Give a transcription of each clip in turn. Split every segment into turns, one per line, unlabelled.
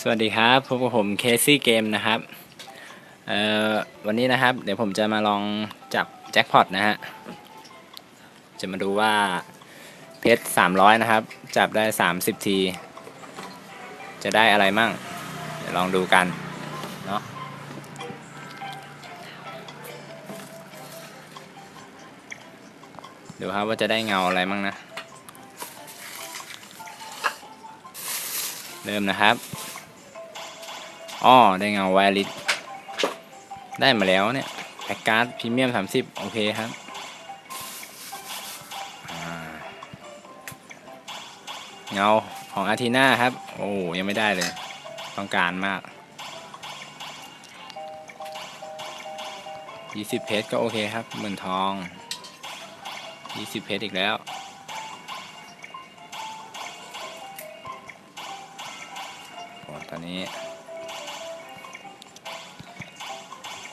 สวัสดีครับพบกับผมเคซี่เกมนะครับเอ่อวันนี้นะครับ เดี๋ยวผมจะมาลองจับแจ็คพอตนะฮะ จะมาดูว่าเพชร300นะครับ จับได้30ที จะได้อะไรมั่ง เดี๋ยวลองดูกันเนาะดูครับว่าจะได้เงาอะไรมั่งนะ เริ่มนะครับ อ๋อได้เงาไวลิสได้มาแล้วเนี่ยแพ็กการ์ดพรีเมียม30โอเคครับเงาของอาทีนาครับ โอ้ยังไม่ได้เลย ต้องการมาก 20 เพชรก็โอเคครับหมื่นทอง 20 เพชรอีกแล้วตอนนี้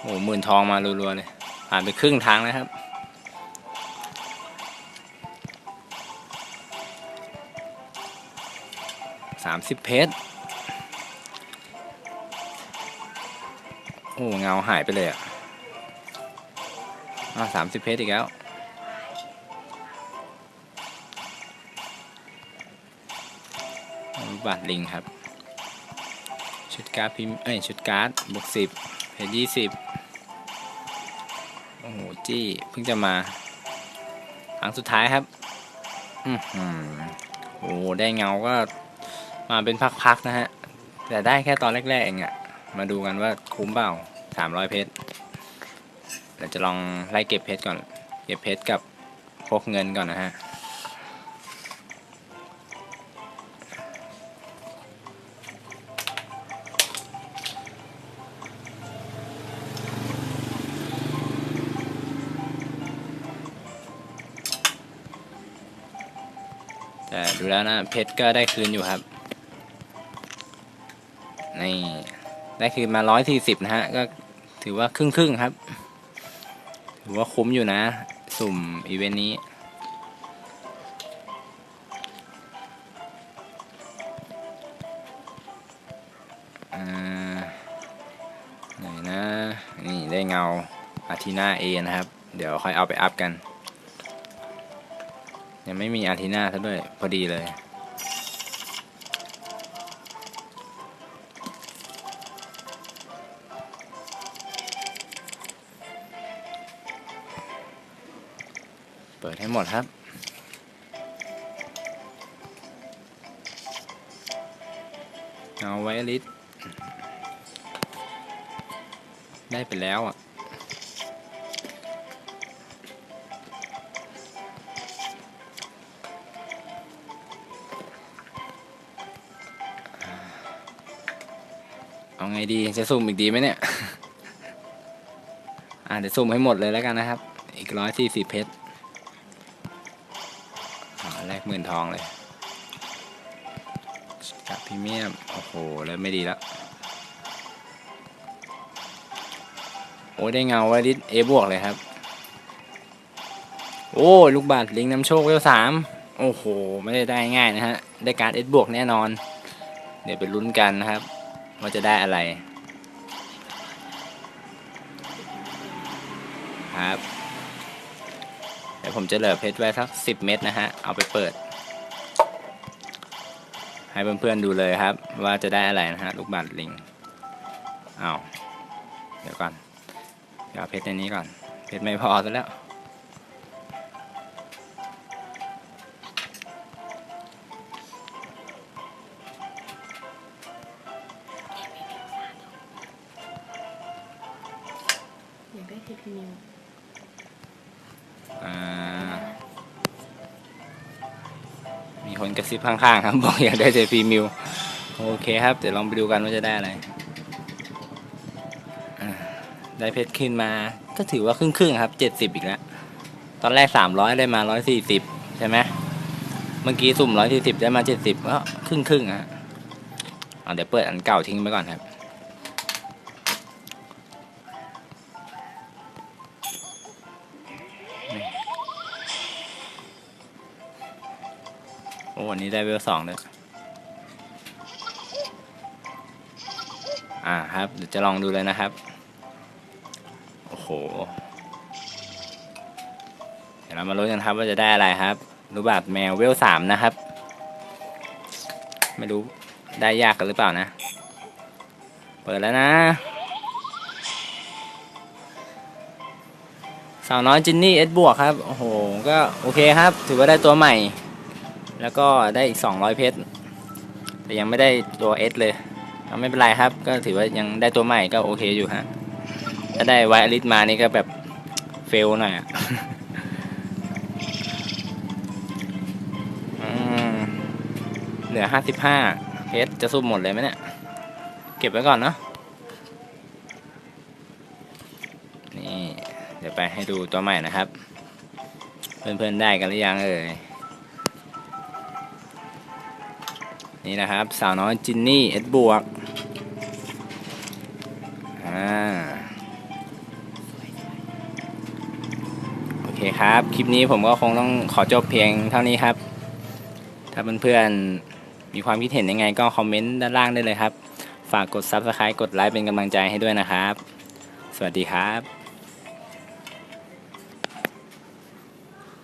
โอ้หมื่นทองมารัวๆเลย ผ่านไปครึ่งทางแล้วครับ สามสิบเพชร โอ้เงาหายไปเลยอะอ่าสามสิบเพชรอีกแล้วบัตรลิงครับ ชุดการ์ดพิมพ์เอ้ย ชุดการ์ดบวกสิบ เพจยี่สิบโอ้โหจี้เพิ่งจะมาครั้งสุดท้ายครับอือหือโอ้โหได้เงาก็มาเป็นพักๆนะฮะ แต่ได้แค่ตอนแรกๆเองอะมาดูกันว่าคุ้มเปล่าสามร้อยเพชรเดี๋ยวจะลองไล่เก็บเพชรก่อน เก็บเพชรกับพกเงินก่อนนะฮะ แต่ดูแล้วนะเพชรก็ได้คืนอยู่ครับนี่ได้คืนมาร้อยสี่สิบนะฮะ ก็ถือว่าครึ่งครึ่งครับ ถือว่าคุ้มอยู่นะ สุ่มอีเวนต์นี้ อ่า ไหนนะ นี่ได้เงาอาทีนาเอนะครับ เดี๋ยวค่อยเอาไปอัพกัน ยังไม่มีอาทีนาซะด้วย พอดีเลย เปิดให้หมดครับเอาไว้ลิสได้ไปแล้วอะ เอาไงดีจะสุ่มอีกดีไหมเนี่ย อ่าเดี๋ยวสุ่มให้หมดเลยแล้วกันนะครับ อีกร้อยสี่สิบเพชรอ่าแลกหมื่นทองเลยกับพรีเมียม โอ้โหแล้วไม่ดีแล้ว โอ้ได้เงาไว้ดิเอบวกเลยครับ โอ้ลูกบาศก์ลิงน้ำโชคเวลสามโอ้โห ไม่ได้ได้ง่ายนะฮะ ได้การเอบวกแน่นอน เดี๋ยวไปลุ้นกันนะครับ ว่าจะได้อะไร ครับ เดี๋ยวผมจะเหลือเพชรไว้สักสิบเม็ดนะฮะ เอาไปเปิด ให้เพื่อนๆดูเลยครับ ว่าจะได้อะไรนะฮะ ลูกบาศลิงอ้าวเดี๋ยวก่อน เดี๋ยวเอาเพชรในนี้ก่อน เพชรไม่พอซะแล้ว
พีนิว
อ่า มีคนกระซิบข้างๆครับ บอกอยากได้เจฟีมิวโอเคครับ เดี๋ยวลองไปดูกันว่าจะได้อะไรอ่าได้เพชรขึ้นมา ก็ถือว่าครึ่งๆครับเจ็ดสิบอีกแล้ว ตอนแรกสามร้อยได้มาร้อยสี่สิบใช่ไหมเมื่อกี้สุ่มร้อยสี่สิบได้มาเจ็ดสิบก็ครึ่งครึ่งๆฮะเอาเดี๋ยวเปิดอันเก่าทิ้งไปก่อนครับ วันนี้ได้เวลสองเลยอ่าครับ เดี๋ยวจะลองดูเลยนะครับ โอ้โห เดี๋ยวเรามาลุ้นกันครับว่าจะได้อะไรครับ รูปแบบแมวเวลสามนะครับ ไม่รู้ได้ยากกันหรือเปล่านะ เปิดแล้วนะ สาวน้อยจินนี่เอสบวกครับ โอ้โห ก็โอเคครับ ถือว่าได้ตัวใหม่ แล้วก็ได้อีก 200 เพชร แต่ยังไม่ได้ตัวเอสเลยเไม่เป็นไรครับ ก็ถือว่ายังได้ตัวใหม่ก็โอเคอยู่ฮะ ถ้าได้ไวอลิสมานี่ก็แบบเฟลหน่อยอะอืมเหลือ 55 เพชรจะสู้หมดเลยไหมเนี่ย เก็บไว้ก่อนเนาะ นี่ เดี๋ยวไปให้ดูตัวใหม่นะครับ เพื่อนๆได้กันหรือยังเอ่ย นี่นะครับ สาวน้อยจินนี่เอ็ดบวกอ่าโอเคครับ คลิปนี้ผมก็คงต้องขอจบเพียงเท่านี้ครับ ถ้าเพื่อนๆมีความคิดเห็นยังไงก็คอมเมนต์ด้านล่างได้เลยครับ ฝากกด Subscribe กดไลค์เป็นกำลังใจให้ด้วยนะครับ สวัสดีครับ